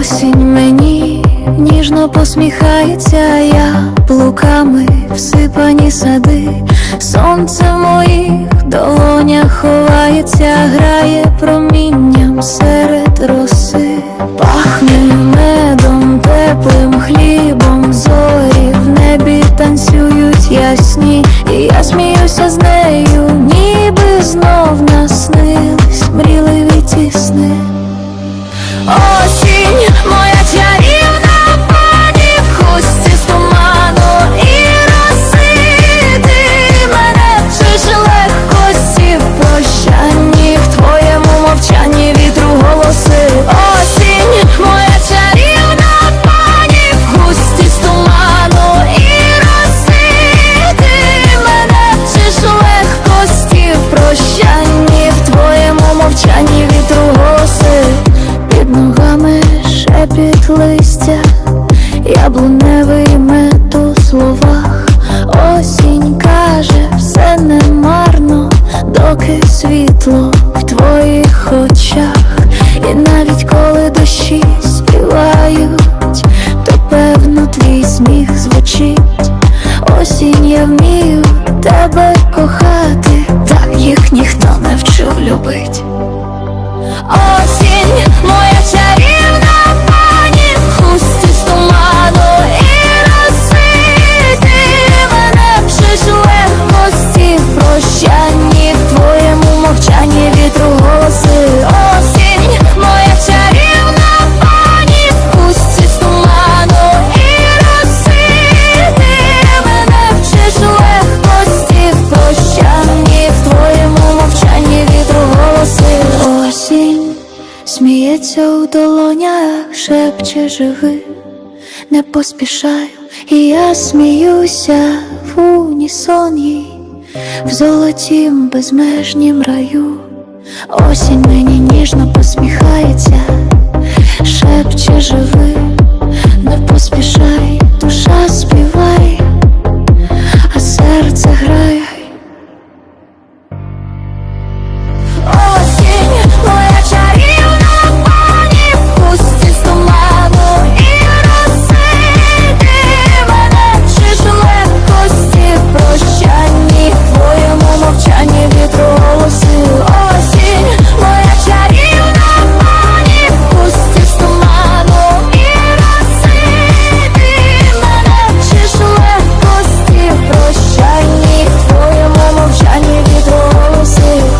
Осінь мені ніжно посміхається, я плуками всипані сади, сонце в моїх долонях ховається, грає промінням серед роси, пахне медом, теплим хлібом, зорі в небі танцюють ясні, і я сміюся з нею, ніби знов наснились мріливі ті твоєму мовчанні вітру голоси. Під ногами шепіт листя, яблуневий мед у словах, осінь каже, все не марно, доки світло в твоїх очах, і навіть коли дощі співають, то певно твій сміх звучить. Осінь я вмію тебе кохати, так їх ніхто не вчив любить. Осінь, моя чарівна сміється у долонях, шепче живи, не поспішаю, і я сміюся в унісон їй, в золотім безмежнім раю. Осінь мені ніжно посміхається,